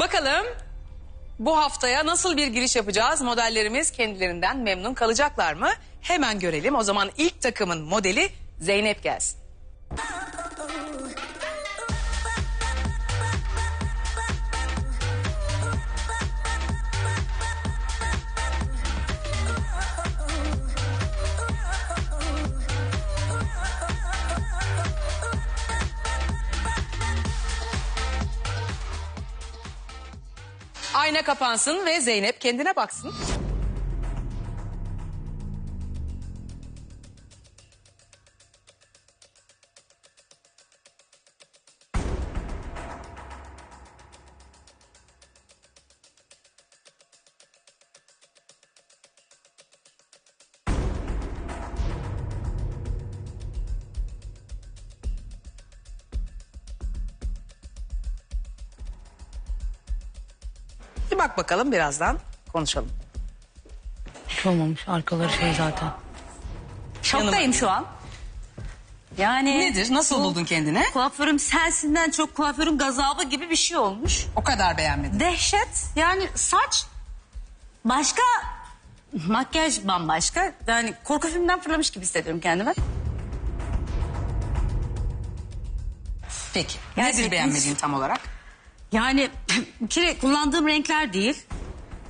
Bakalım bu haftaya nasıl bir giriş yapacağız? Modellerimiz kendilerinden memnun kalacaklar mı? Hemen görelim. O zaman ilk takımın modeli Zeynep gelsin. Ayna kapansın ve Zeynep kendine baksın. Bak bakalım birazdan konuşalım. Hiç olmamış arkaları şey zaten. Şoktayım şu an. Yani Nedir? Nasıl buldun kendini? kuaförüm sensinden çok kuaförüm gazabı gibi bir şey olmuş. O kadar beğenmedin. Dehşet. Yani saç başka, makyaj bambaşka. Yani korku filminden fırlamış gibi hissediyorum kendimi. Peki. Gerçekten Nedir beğenmediğin tam olarak? Yani bir kere kullandığım renkler değil.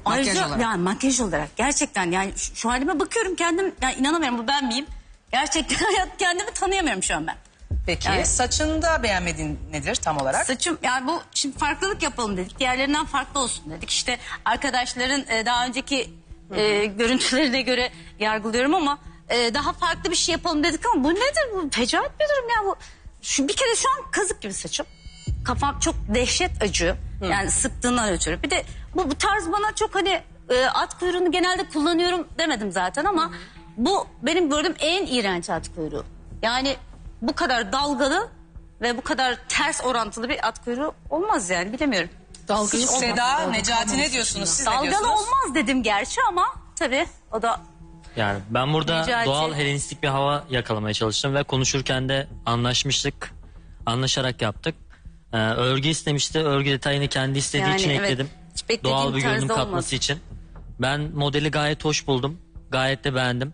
Makyaj Ayrıca, olarak. Yani makyaj olarak gerçekten yani şu, şu halime bakıyorum kendim yani inanamıyorum bu ben miyim? Gerçekten hayat kendimi tanıyamıyorum şu an ben. Peki Evet. saçında beğenmediğin nedir tam olarak? Saçım yani bu şimdi farklılık yapalım dedik. Diğerlerinden farklı olsun dedik. İşte arkadaşların e, daha önceki e, görüntülerine göre yargılıyorum ama e, daha farklı bir şey yapalım dedik ama bu nedir bu? Fecaat bir durum ya bu. Şu, bir kere şu an kazık gibi saçım. Kafam çok dehşet acıyor. Yani sıktığından ötürü. Bir de bu, bu tarz bana çok hani e, at kuyruğunu genelde kullanıyorum demedim zaten ama bu benim gördüğüm en iğrenç at kuyruğu. Yani bu kadar dalgalı ve bu kadar ters orantılı bir at kuyruğu olmaz yani bilemiyorum. Dalgalı olmaz. Seda, Necati ne diyorsunuz? Siz ne Dalgalı diyorsunuz? olmaz dedim gerçi ama tabii o da Yani ben burada Necati- doğal Helenistik bir hava yakalamaya çalıştım ve konuşurken de anlaşmıştık. Anlaşarak yaptık. Ee, örgü istemişti. Örgü detayını kendi istediği Yani için evet, ekledim. hiç beklediğim Doğal bir görünüm tarzda katması olmadı. için. Ben modeli gayet hoş buldum. Gayet de beğendim.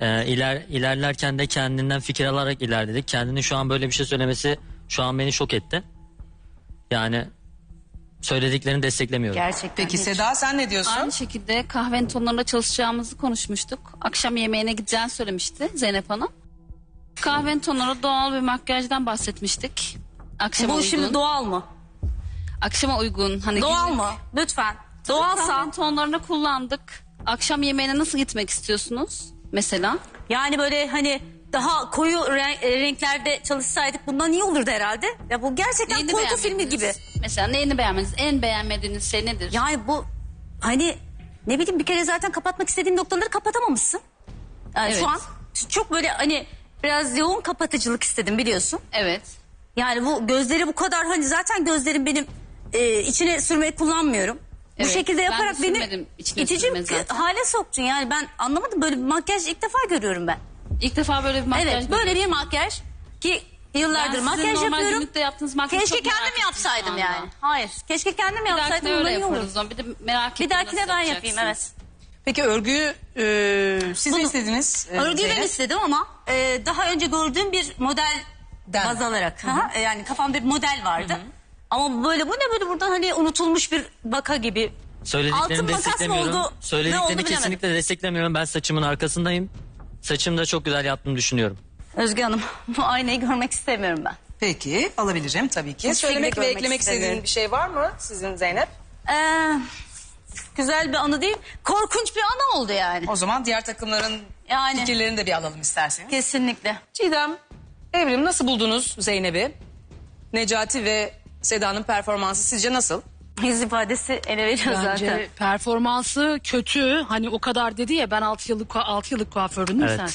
Ee, iler, ilerlerken de kendinden fikir alarak ilerledik. Kendinin şu an böyle bir şey söylemesi şu an beni şok etti. Yani söylediklerini desteklemiyorum. gerçekten Peki hiç- Seda sen ne diyorsun? Aynı şekilde kahvenin tonlarında çalışacağımızı konuşmuştuk. Akşam yemeğine gideceğini söylemişti Zeynep Hanım. Kahvenin tonları doğal bir makyajdan bahsetmiştik. Akşama Bu uygun. şimdi doğal mı? Akşama uygun. Hani Doğal günlük- mı? Lütfen. Doğalsa tonlarını kullandık. Akşam yemeğine nasıl gitmek istiyorsunuz? Mesela. yani böyle hani daha koyu e, renklerde çalışsaydık bundan iyi olurdu herhalde. Ya bu gerçekten korku filmi gibi. Mesela neyini beğenmediniz? En beğenmediğiniz şey nedir? Yani bu hani ne bileyim bir kere zaten kapatmak istediğin noktaları kapatamamışsın. Yani Evet. şu an çok böyle hani biraz yoğun kapatıcılık istedim biliyorsun. Evet. Yani bu gözleri bu kadar hani zaten gözlerim benim e, içine sürmeyi kullanmıyorum. Bu Evet, şekilde ben de yaparak beni sürmedim içine itici sürme zaten. hale soktun. Yani ben anlamadım böyle bir makyaj ilk defa görüyorum ben. İlk defa böyle bir makyaj evet böyle bir makyaj ki yıllardır Ben sizin makyaj normal yapıyorum. günlükte yaptığınız makyajı Keşke çok merak kendim ettim yapsaydım şu anda. yani. Hayır keşke kendim Bir yapsaydım dahakine öyle bundan iyi yaparız olurdu. o zaman. Bir de merak ettim. Bir dahakine nasıl ben yapayım yapacaksınız? evet. Peki örgüyü e, siz mi Bunu- istediniz? e, Örgüyü ben Zeynep? istedim ama e, daha önce gördüğüm bir model Den. baz alarak. Hı hı. E, Yani kafamda bir model vardı. Ama böyle bu ne böyle buradan hani unutulmuş bir vaka gibi. Altın Söylediklerini makas mı desteklemiyorum. oldu, ne oldu Söylediklerini bilemedim. kesinlikle desteklemiyorum. Ben saçımın arkasındayım. Saçımı da çok güzel yaptığımı düşünüyorum. Özge Hanım bu aynayı görmek istemiyorum ben. Peki alabilirim tabii ki. Hiçbir Söylemek ve görmek eklemek istediğin istemiyorum. bir şey var mı sizin Zeynep? Ee, güzel bir anı değil. Korkunç bir anı oldu yani. O zaman diğer takımların Yani. fikirlerini de bir alalım isterseniz. Kesinlikle. Çiğdem, Evrim nasıl buldunuz Zeynep'i? Necati ve Seda'nın performansı sizce nasıl? Yüz ifadesi ele veriyor Bence zaten. performansı kötü. Hani o kadar dedi ya ben 6 yıllık 6 yıllık mi Evet. sen?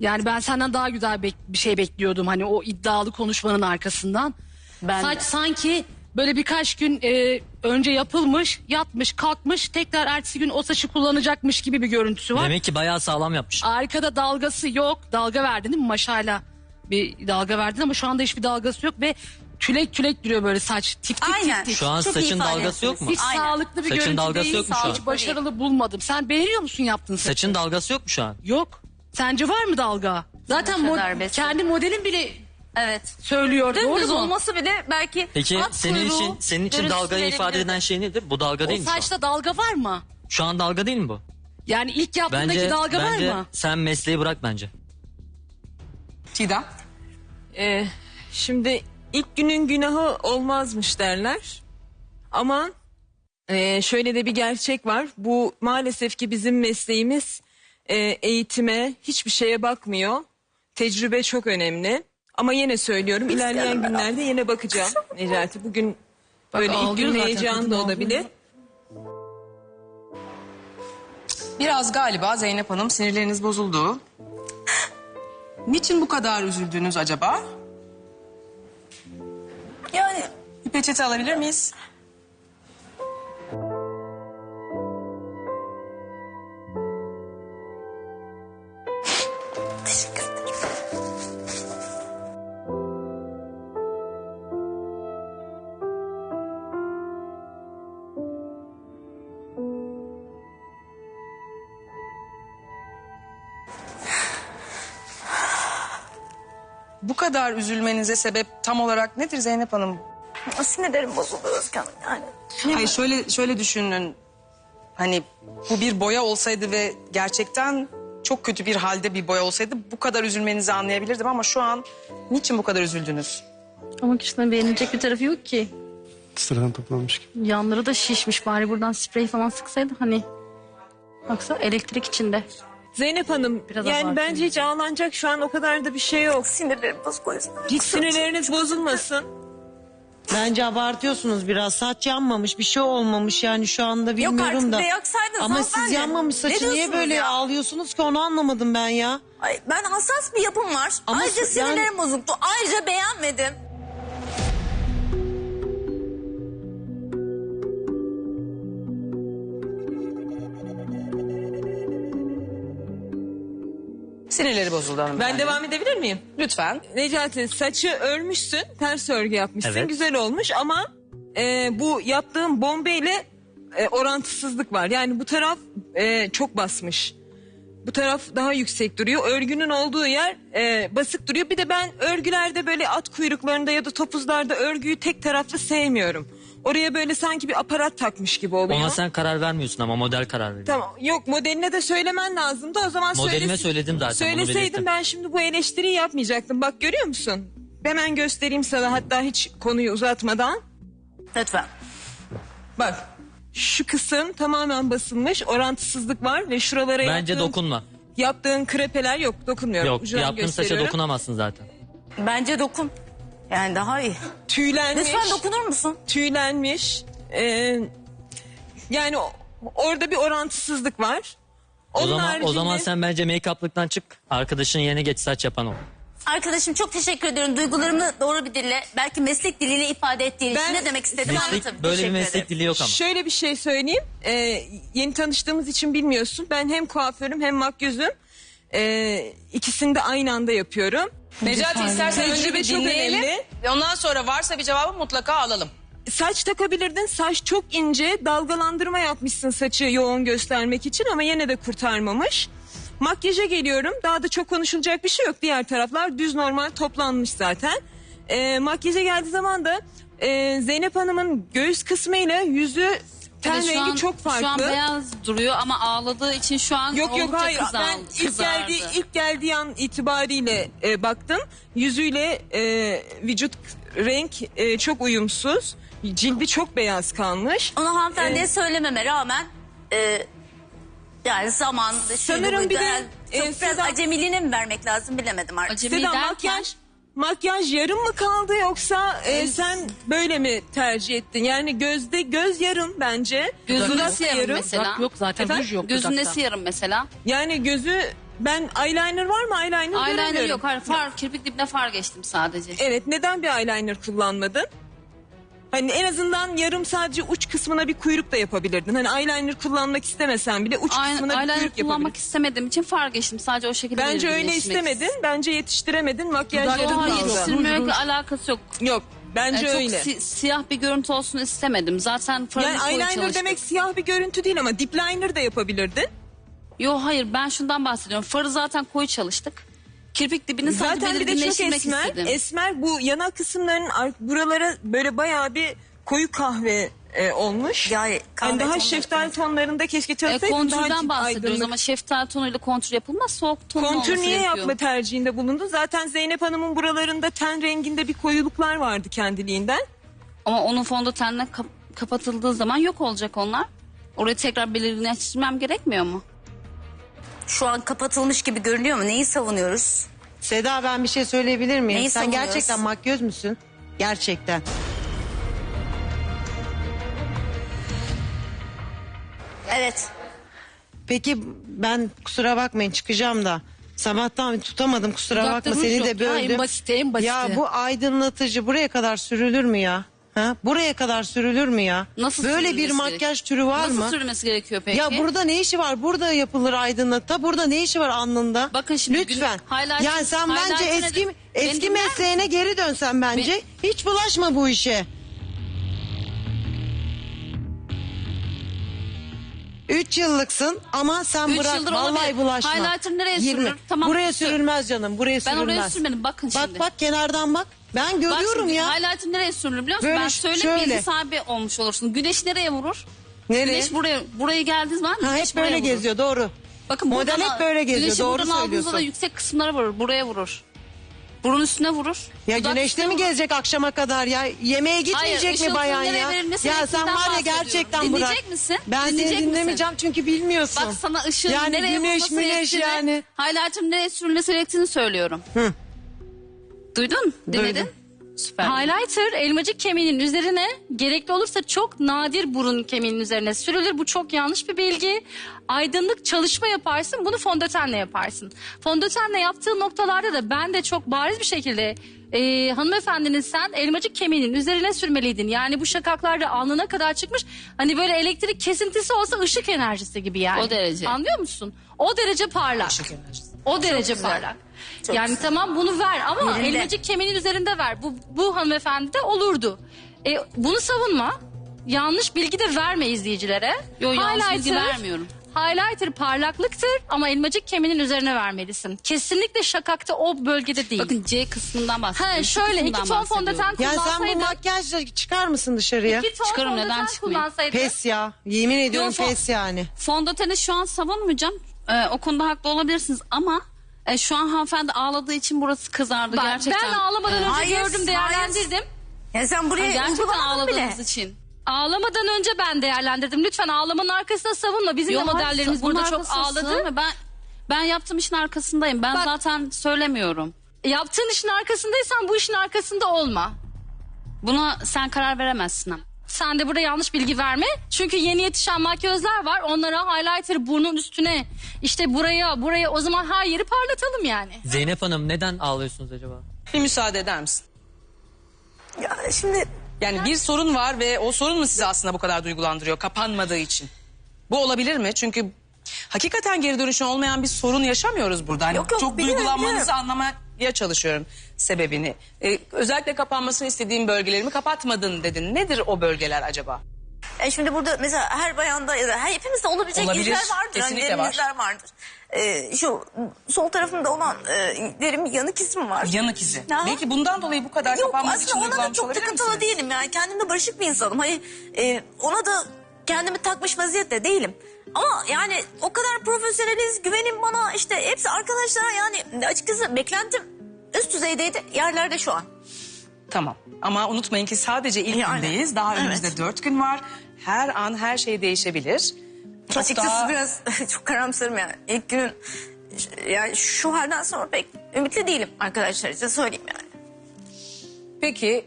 Yani ben senden daha güzel bek- bir şey bekliyordum hani o iddialı konuşmanın arkasından. Ben Saç de. sanki böyle birkaç gün e, önce yapılmış, yatmış, kalkmış, tekrar ertesi gün o saçı kullanacakmış gibi bir görüntüsü var. Demek ki bayağı sağlam yapmış. Arkada dalgası yok. Dalga verdin değil mi? Maşayla bir dalga verdin ama şu anda hiçbir dalgası yok ve Tülek tülek duruyor böyle saç. Tif tif Aynen. tif tif. Şu an Çok iyi saçın ifade dalgası yok mu? Hiç Aynen. sağlıklı bir Saçın görüntü dalgası değil. yok mu şu an? Hiç başarılı bulmadım. Sen beğeniyor musun yaptığın saçı? Saçın dalgası yok mu şu an? Yok. Sence var mı dalga? Zaten Ne mod- besin. kendi modelin bile Evet. söylüyor. Dümdüz Doğru mu? olması bile belki Peki at senin kuyruğu için senin için görüntüsü dalgayı ifade verebilirdi. eden şey nedir? Bu dalga O değil mi şu an? saçta dalga var mı? Şu an dalga değil mi bu? Yani ilk yaptığındaki Bence dalga bence var mı? sen mesleği bırak bence. Çiğdem. Ee, şimdi ilk günün günahı olmazmış derler. Ama e, şöyle de bir gerçek var. Bu maalesef ki bizim mesleğimiz e, eğitime hiçbir şeye bakmıyor. Tecrübe çok önemli. Ama yine söylüyorum ilerleyen günlerde yine bakacağım Necati. Bugün böyle ilk ağlıyor gün zaten, heyecan kadın da ağlıyor. olabilir. Biraz galiba Zeynep Hanım sinirleriniz bozuldu. Niçin bu kadar üzüldünüz acaba? Yani Bir peçete alabilir miyiz? Bu kadar üzülmenize sebep tam olarak nedir Zeynep Hanım? sinirlerim bozuldu Özkan yani. Hayır şöyle şöyle düşünün. Hani bu bir boya olsaydı ve gerçekten çok kötü bir halde bir boya olsaydı bu kadar üzülmenizi anlayabilirdim ama şu an niçin bu kadar üzüldünüz? Ama kişinin beğenilecek bir tarafı yok ki. Sıradan toplanmış gibi. Yanları da şişmiş bari buradan sprey falan sıksaydı hani. Baksa elektrik içinde. Zeynep Hanım Biraz yani bence hiç ağlanacak şu an o kadar da bir şey yok. Sinirlerim bozuk o yüzden. Hiç sinirleriniz bozulmasın. Bence abartıyorsunuz biraz. Saç yanmamış, bir şey olmamış yani şu anda bilmiyorum artık da. bir de yaksaydınız Ama siz hanımefendi. yanmamış Ne saçı niye diyorsunuz böyle ya? ağlıyorsunuz ki onu anlamadım ben ya. Ay, ben hassas bir yapım var. Ama Ayrıca s- yani- sinirlerim bozuktu. Ayrıca beğenmedim. Sinirleri bozuldu hanımefendi. Ben devam edebilir miyim? Lütfen. Necati saçı örmüşsün, ters örgü yapmışsın, Evet. güzel olmuş ama e, bu yaptığın bombeyle e, orantısızlık var. Yani bu taraf e, çok basmış. Bu taraf daha yüksek duruyor. Örgünün olduğu yer e, basık duruyor. Bir de ben örgülerde böyle at kuyruklarında ya da topuzlarda örgüyü tek taraflı sevmiyorum. Oraya böyle sanki bir aparat takmış gibi oluyor. Ona sen karar vermiyorsun ama model karar veriyor. Tamam yok modeline de söylemen lazımdı o zaman Modelime söyle- söyledim zaten, bunu Söyleseydim ben şimdi bu eleştiriyi yapmayacaktım. Bak görüyor musun? Hemen göstereyim sana hatta hiç konuyu uzatmadan. Lütfen. Bak şu kısım tamamen basılmış orantısızlık var ve şuralara Bence yaptığın, dokunma. yaptığın krepeler yok dokunmuyorum. Yok Ucundan yaptığın saça gösteriyorum. dokunamazsın zaten. Bence dokun. Yani daha iyi. Tüylenmiş. Lütfen dokunur musun? Tüylenmiş. Ee, yani o- orada bir orantısızlık var. O Onun zaman o haricinde- zaman sen bence make-up'lıktan çık. Arkadaşın yerine geç saç yapan ol. Arkadaşım çok teşekkür ediyorum. Duygularımı doğru bir dille, belki meslek diliyle ifade ettiğin için ne demek istediğimi Meslek, anlatırım. böyle bir Teşekkür meslek ederim. dili yok ama. Şöyle bir şey söyleyeyim. Ee, yeni tanıştığımız için bilmiyorsun. Ben hem kuaförüm hem makyözüm. Ee, ikisini de aynı anda yapıyorum. Necati istersen önce Tecrübe bir çok dinleyelim. önemli. Ondan sonra varsa bir cevabı mutlaka alalım. Saç takabilirdin. Saç çok ince. Dalgalandırma yapmışsın saçı yoğun göstermek için ama yine de kurtarmamış. Makyaja geliyorum. Daha da çok konuşulacak bir şey yok. Diğer taraflar düz normal toplanmış zaten. Ee, makyaja geldiği zaman da e, Zeynep Hanım'ın göğüs kısmıyla yüzü ten de şu rengi an- çok farklı. Şu an beyaz duruyor ama ağladığı için şu an Yok yok oldukça hayır kızal- ben ilk kızardı. geldiği ilk geldiği an itibariyle e, baktım yüzüyle e, vücut renk e, çok uyumsuz cildi çok beyaz kalmış. Onu hanımefendiye söylememe rağmen e, yani zaman Sanırım bir de, çok e, biraz Sedat- acemiliğine mi vermek lazım bilemedim artık. Acemi Seda derken makyaj makyaj yarım mı kaldı yoksa e, sen böyle mi tercih ettin? Yani gözde göz yarım bence. gözün Dudak nesi yarım mesela? Dudak yok zaten Efendim? ruj yok Gözün dudakta. nesi yarım mesela? Yani gözü ben eyeliner var mı eyeliner Eyeliner göremiyorum. yok. Hayır, far, kirpik dibine far geçtim sadece. Evet neden bir eyeliner kullanmadın? Hani en azından yarım sadece uç kısmına bir kuyruk da yapabilirdin. Hani eyeliner kullanmak istemesen bile uç Ay- kısmına bir eyeliner kuyruk kullanmak yapabilirdin. istemediğim için far geçtim. Sadece o şekilde Bence öyle istemedin. Bence yetiştiremedin. Makyaj Dudakta yarım da Hayır Yok, kaldı. yok. yetiştirmekle Ruj, ruj. alakası yok. Yok. Bence Yani çok öyle. si- siyah bir görüntü olsun istemedim. Zaten farını Yani eyeliner çalıştık. demek siyah bir görüntü değil ama dip liner de yapabilirdin. Yo hayır ben şundan bahsediyorum. Farı zaten koyu çalıştık. Kirpik dibini sadece Zaten bir de çok esmer. istedim. Esmer bu yanak kısımların ar- buralara böyle bayağı bir koyu kahve e, olmuş. Ya, yani daha tonları- şeftali tonlarında keşke E, çalışsaydın. daha kontürden bahsediyoruz aydınlık. ama şeftali tonuyla kontür yapılmaz. Soğuk tonlu Kontür niye gerekiyor. yapma tercihinde bulundun? Zaten Zeynep Hanım'ın buralarında ten renginde bir koyuluklar vardı kendiliğinden. Ama onun fondötenle kap- kapatıldığı zaman yok olacak onlar. Orayı tekrar belirginleştirmem gerekmiyor mu? Şu an kapatılmış gibi görünüyor mu? Neyi savunuyoruz? Seda ben bir şey söyleyebilir miyim? Neyi Sen savunuyoruz? gerçekten makyöz müsün? Gerçekten. Evet. Peki ben kusura bakmayın çıkacağım da. Sabahtan tutamadım kusura bakma ruj seni yok de ya, böldüm. en basiti, en basiti. Ya bu aydınlatıcı buraya kadar sürülür mü ya? Ha? Buraya kadar sürülür mü ya? Nasıl Böyle bir sürülmesi makyaj gerek- türü var Nasıl mı? sürülmesi gerekiyor peki? Ya burada ne işi var? Burada yapılır aydınlat. Ta burada ne işi var alnında? Bakın şimdi Lütfen. gün- yani sen bence eski eski dinler mesleğine geri dönsen bence. Hiç bulaşma bu işe. Üç yıllıksın ama sen Üç bırak yıldır vallahi olabilir. bulaşma. Highlighter nereye sürülür? Tamam, Buraya sür- sürülmez canım buraya Ben sürülmez. oraya sürmedim bakın Bak şimdi. bak kenardan bak. Ben Bak görüyorum şimdi ya. Highlighter nereye sürülür biliyor musun? Böyle ben söyleyeyim şöyle. bilgi sahibi olmuş olursun. Güneş nereye vurur? Nereye? Güneş buraya buraya geldiği zaman Ha, güneş hep buraya böyle vurur. geziyor doğru. Bakın Model buradan- hep böyle geziyor, güneşi doğru buradan aldığınızda söylüyorsun. da yüksek kısımlara vurur. Buraya vurur. Burun üstüne vurur. Ya Dudak güneşte üstüne mi vurur. gezecek akşama kadar ya? Yemeğe gitmeyecek Hayır, mi ışıltının bayan nereye ya? verilmesi Ya sen gerektiğinden var ya bahsediyorum. gerçekten bırak. Dinleyecek misin? Ben Dinleyecek seni misin? dinlemeyeceğim çünkü bilmiyorsun. Bak sana ışığın Yani nereye güneş, vurması güneş gerektiğini, yani. highlighter'ın nereye sürülmesi gerektiğini söylüyorum. Duydun? Dinledin? Duydum. Süper. Highlighter elmacık kemiğinin üzerine gerekli olursa çok nadir burun kemiğinin üzerine sürülür. Bu çok yanlış bir bilgi. Aydınlık çalışma yaparsın bunu fondötenle yaparsın. Fondötenle yaptığın noktalarda da ben de çok bariz bir şekilde e, hanımefendinin sen elmacık kemiğinin üzerine sürmeliydin. Yani bu şakaklarda alnına kadar çıkmış. Hani böyle elektrik kesintisi olsa ışık enerjisi gibi yani. O derece. Anlıyor musun? O derece parlak. Işık enerjisi. O derece parlak. yani tamam bunu ver ama Yerinde. elmacık kemiğinin üzerinde ver. Bu, bu hanımefendi de olurdu. E, bunu savunma. Yanlış bilgi de verme izleyicilere. Yo, yanlış bilgi Highlighter- vermiyorum. Highlighter parlaklıktır ama elmacık kemiğinin üzerine vermelisin. Kesinlikle şakakta o bölgede değil. Bakın C kısmından bahsediyorum. ha, Şu şöyle iki ton fondöten Ya sen bu kullansaydın. makyajla çıkar mısın dışarıya? iki ton Çıkarım, neden fondöten çıkmayayım? kullansaydın. Pes ya. Yemin ediyorum Yok, o- pes yani. Fondöteni şu an savunmayacağım. Ee, o konuda haklı olabilirsiniz ama e, şu an hanımefendi ağladığı için burası kızardı Bak, gerçekten. ben ağlamadan önce Hayır, gördüm değerlendirdim. Ya sen Ay, buraya gerçekten uygulamadın bile. ağladığınız için. Ağlamadan önce ben değerlendirdim. Lütfen ağlamanın arkasına savunma. Bizim Yo, de modellerimiz burada çok ağladı. sığınma. Ben ben yaptığım işin arkasındayım. Ben Bak- zaten söylemiyorum. Yaptığın işin arkasındaysan bu işin arkasında olma. Buna sen karar veremezsin ama. Sen de burada yanlış bilgi verme. Çünkü yeni yetişen makyözler var. Onlara highlighter burnun üstüne işte buraya buraya o zaman her yeri parlatalım yani. Zeynep Hanım neden ağlıyorsunuz acaba? Bir müsaade eder misin? Ya şimdi Yani bir sorun var ve o sorun mu sizi aslında bu kadar duygulandırıyor kapanmadığı için? Bu olabilir mi? Çünkü hakikaten geri dönüşü olmayan bir sorun yaşamıyoruz burada. Hani Yok, yok, çok biliyorum, duygulanmanızı biliyorum. Anlamaya çalışıyorum sebebini. Ee, özellikle kapanmasını istediğim bölgelerimi kapatmadın dedin. Nedir o bölgeler acaba? E şimdi burada mesela her bayanda ya da her, hepimizde olabilecek Olabilir, izler vardır. kesinlikle hani var. vardır. E, şu sol tarafımda olan e, derin bir yanık izim var. Yanık izi. Ha? Belki bundan dolayı bu kadar Yok kapanmak için aslında ona da çok olabilir takıntılı misiniz? değilim. Yani kendimle barışık bir insanım. Hani e, ona da kendimi takmış vaziyette değilim. Ama yani o kadar profesyoneliz, güvenin bana işte hepsi arkadaşlar yani açıkçası beklentim üst düzeydeydi yerlerde şu an. Tamam ama unutmayın ki sadece ilk Yani, gündeyiz. Daha evet. önümüzde dört gün var. Her an her şey değişebilir. Açıkçası Hatta- biraz çok karamsarım yani. İlk günün yani şu halden sonra pek ümitli değilim arkadaşlar size söyleyeyim yani. Peki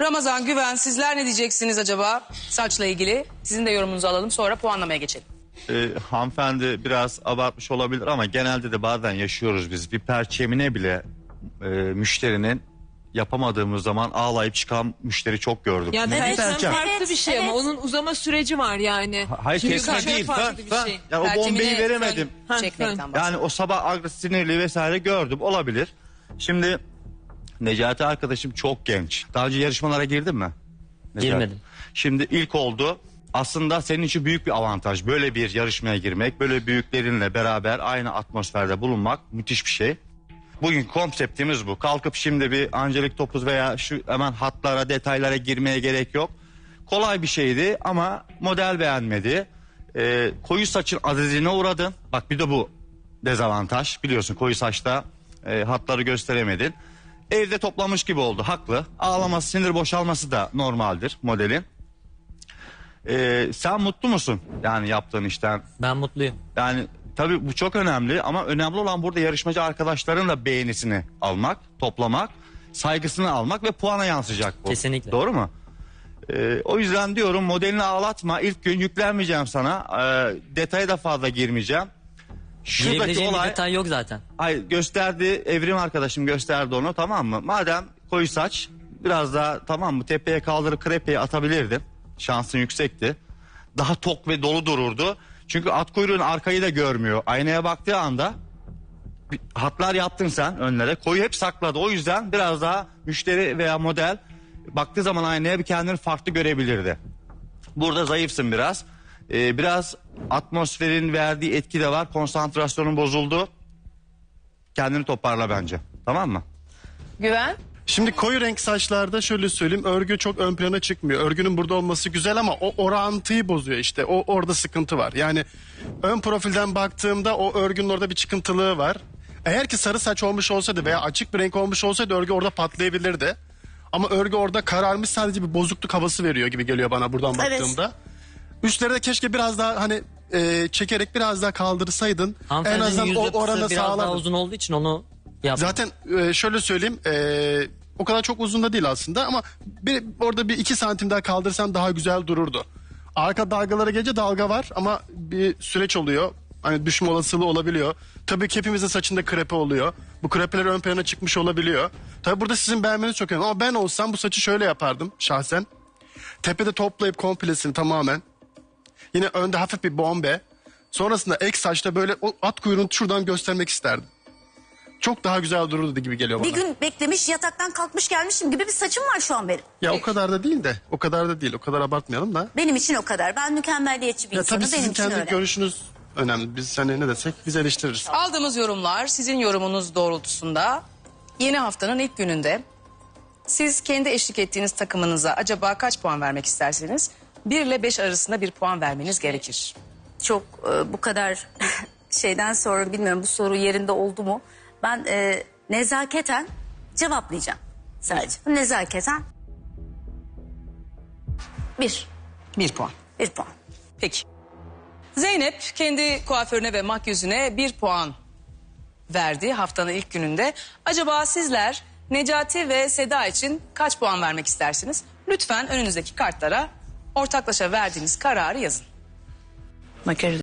Ramazan Güven sizler ne diyeceksiniz acaba saçla ilgili? Sizin de yorumunuzu alalım sonra puanlamaya geçelim. E, hanımefendi biraz abartmış olabilir ama genelde de bazen yaşıyoruz biz. Bir perçemine bile e, müşterinin yapamadığımız zaman ağlayıp çıkan müşteri çok gördük. Ya Ne perçem perçem? farklı bir şey ama onun uzama süreci var yani. Ha- Hayır kesme değil. farklı Ben, bir ben, şey. yani o bombeyi veremedim. Ha, Çekmekten. Yani o sabah agresif sinirli vesaire gördüm olabilir. Şimdi Necati arkadaşım çok genç. Daha önce yarışmalara girdin mi? Necati? Girmedim. Şimdi ilk oldu. Aslında senin için büyük bir avantaj. Böyle bir yarışmaya girmek, böyle büyüklerinle beraber aynı atmosferde bulunmak müthiş bir şey. Bugün konseptimiz bu. Kalkıp şimdi bir Angelik Topuz veya şu hemen hatlara, detaylara girmeye gerek yok. Kolay bir şeydi ama model beğenmedi. Ee, koyu saçın azizine uğradın. Bak bir de bu dezavantaj. Biliyorsun koyu saçta e, hatları gösteremedin. Evde toplamış gibi oldu. Haklı. Ağlaması, sinir boşalması da normaldir modelin. Ee, sen mutlu musun? Yani yaptığın işten. Ben mutluyum. Yani tabii bu çok önemli ama önemli olan burada yarışmacı arkadaşların da beğenisini almak, toplamak, saygısını almak ve puana yansıyacak bu. Kesinlikle. Doğru mu? Ee, o yüzden diyorum modelini ağlatma. İlk gün yüklenmeyeceğim sana. Ee, detaya da fazla girmeyeceğim. Şuradaki Girebileceğim bir olay... detay yok zaten. Hayır gösterdi evrim arkadaşım gösterdi onu tamam mı? Madem koyu saç biraz daha tamam mı tepeye kaldırıp krepeye atabilirdin. Şansın yüksekti. Daha tok ve dolu dururdu. Çünkü at kuyruğun arkayı da görmüyor. Aynaya baktığı anda hatlar yaptın sen önlere. Koyu hep sakladı. O yüzden biraz daha müşteri veya model baktığı zaman aynaya bir kendini farklı görebilirdi. Burada zayıfsın biraz. Ee, biraz atmosferin verdiği etki de var. Konsantrasyonun bozuldu. Kendini toparla bence. Tamam mı? Güven? Şimdi koyu renk saçlarda şöyle söyleyeyim örgü çok ön plana çıkmıyor. Örgünün burada olması güzel ama o orantıyı bozuyor işte. O orada sıkıntı var. Yani ön profilden baktığımda o örgünün orada bir çıkıntılığı var. Eğer ki sarı saç olmuş olsaydı veya açık bir renk olmuş olsaydı örgü orada patlayabilirdi. Ama örgü orada kararmış sadece bir bozukluk havası veriyor gibi geliyor bana buradan Evet. baktığımda. Üstleri de keşke biraz daha hani e, çekerek biraz daha kaldırsaydın. en Hanımefendinin azından yüz o yapısı oranı biraz daha sağlardın. uzun olduğu için onu yaptım. Zaten e, şöyle söyleyeyim e, o kadar çok uzun da değil aslında ama bir, orada bir iki santim daha kaldırsan daha güzel dururdu. Arka dalgalara gelince dalga var ama bir süreç oluyor. Hani düşme olasılığı olabiliyor. Tabii ki hepimizin saçında krepe oluyor. Bu krepeler ön plana çıkmış olabiliyor. Tabii burada sizin beğenmeniz çok önemli. Ama ben olsam bu saçı şöyle yapardım şahsen. Tepede toplayıp komplesini tamamen. Yine önde hafif bir bombe. Sonrasında ek saçta böyle o at kuyruğunu şuradan göstermek isterdim. Çok daha güzel dururdu gibi geliyor bana. Bir gün beklemiş yataktan kalkmış gelmişim gibi bir saçım var şu an benim. Ya o kadar da değil de, o kadar da değil. O kadar abartmayalım da. Benim için o kadar. Ben mükemmelliyetçi bir Ya insanım. tabii Benim sizin için kendi öyle. görüşünüz önemli. Biz hani ne desek biz eleştiririz. Aldığımız yorumlar sizin yorumunuz doğrultusunda yeni haftanın ilk gününde siz kendi eşlik ettiğiniz takımınıza acaba kaç puan vermek isterseniz 1 ile 5 arasında bir puan vermeniz gerekir. Çok e, bu kadar şeyden sonra bilmiyorum bu soru yerinde oldu mu? Ben e, nezaketen cevaplayacağım sadece. Nezaketen bir. 1 puan. Bir puan. Peki. Zeynep kendi kuaförüne ve makyözüne bir puan verdi haftanın ilk gününde. Acaba sizler Necati ve Seda için kaç puan vermek istersiniz? Lütfen önünüzdeki kartlara ortaklaşa verdiğiniz kararı yazın. Makyaj